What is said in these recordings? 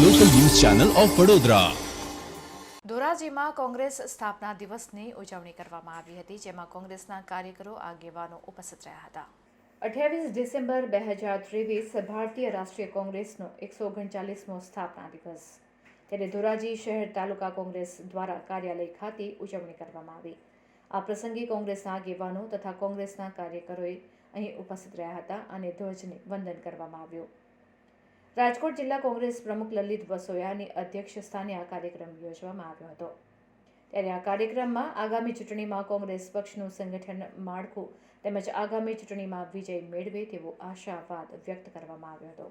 Channel of Vadodara. ધોરાજીમાં Congress સ્થાપના દિવસની ઉજવણી કરવામાં આવી હતી જેમાં કોંગ્રેસના કાર્યકરો આગેવાનો ઉપસ્થિત રહ્યા હતા. અઠ્યાવીસ ડિસેમ્બર બે હજાર ત્રેવીસ ભારતીય રાષ્ટ્રીય કોંગ્રેસનો એકસો ઓગણચાલીસમો સ્થાપના દિવસ. ત્યારે ધોરાજી શહેર તાલુકા કોંગ્રેસ દ્વારા કાર્યાલય ખાતે ઉજવણી કરવામાં આવી. આ પ્રસંગે કોંગ્રેસના આગેવાનો તથા કોંગ્રેસના કાર્યકરોએ અહીં ઉપસ્થિત રહ્યા હતા અને ધ્વજને વંદન કરવામાં આવ્યું. રાજકોટ જિલ્લા કોંગ્રેસ પ્રમુખ લલિત વસોયાની અધ્યક્ષ સ્થાને આ કાર્યક્રમ યોજવામાં આવ્યો હતો. ત્યારે આ કાર્યક્રમમાં આગામી ચૂંટણીમાં કોંગ્રેસ પક્ષનું સંગઠન માળખું તેમજ આગામી ચૂંટણીમાં વિજય મેળવે તેવો આશાવાદ વ્યક્ત કરવામાં આવ્યો હતો.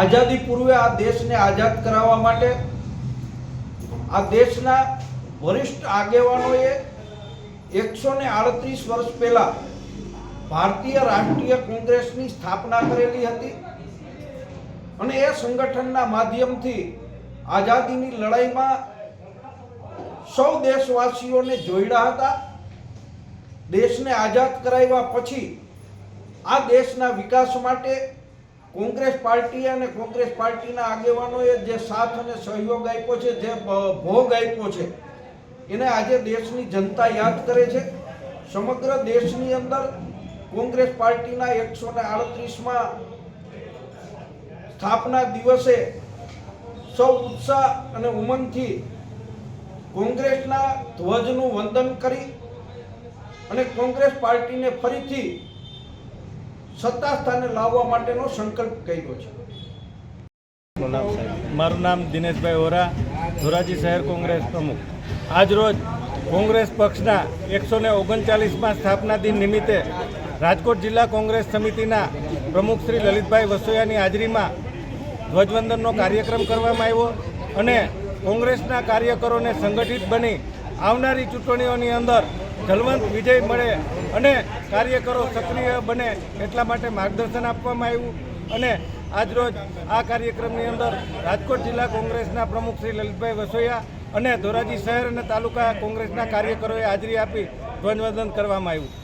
આઝાદી પૂર્વે આ દેશને આઝાદ કરાવવા માટે, આ દેશના વરિષ્ઠ આગેવાનોએ એકસો ને આડત્રીસ વર્ષ પહેલા ભારતીય રાષ્ટ્રીય કોંગ્રેસની સ્થાપના કરેલી હતી અને એ સંગઠનના માધ્યમથી આઝાદીની લડાઈમાં સૌ દેશવાસીઓને જોડ્યા હતા. દેશને આઝાદ કરાવ્યા પછી આ દેશના વિકાસ માટે કોંગ્રેસ પાર્ટી અને કોંગ્રેસ પાર્ટીના આગેવાનોએ જે સાથ અને સહયોગ આપ્યો છે, જે ભોગ આપ્યો છે એને આજે દેશની જનતા યાદ કરે છે. સમગ્ર દેશની અંદર કોંગ્રેસ પાર્ટીના એકસો ને આડત્રીસમાં સ્થાપના દિવસે સૌ ઉત્સાહ અને ઉમંગથી કોંગ્રેસના ધ્વજનું વંદન કરી અને કોંગ્રેસ પાર્ટીને ફરીથી સત્તા સ્થાને લાવવા માટેનો સંકલ્પ કર્યો છે. મારું નામ દિનેશભાઈ ઓરા ધોરાજી શહેર કોંગ્રેસ પ્રમુખ. આજરોજ કોંગ્રેસ પક્ષના એકસો ને ઓગણચાલીસમાં સ્થાપના દિન નિમિત્તે રાજકોટ જિલ્લા કોંગ્રેસ સમિતિના પ્રમુખ શ્રી લલિતભાઈ વસોયાની હાજરીમાં ધ્વજવંદનનો કાર્યક્રમ કરવામાં આવ્યો અને કોંગ્રેસના કાર્યકરોને સંગઠિત બની આવનારી ચૂંટણીઓની અંદર જલવંત વિજય મળે અને કાર્યકરો સક્રિય બને એટલા માટે માર્ગદર્શન આપવામાં આવ્યું અને આજરોજ આ કાર્યક્રમની અંદર રાજકોટ જિલ્લા કોંગ્રેસના પ્રમુખ શ્રી લલિતભાઈ વસોયા અને ધોરાજી શહેર અને તાલુકા કોંગ્રેસના કાર્યકરોએ હાજરી આપી ધ્વજવંદન કરવામાં આવ્યું.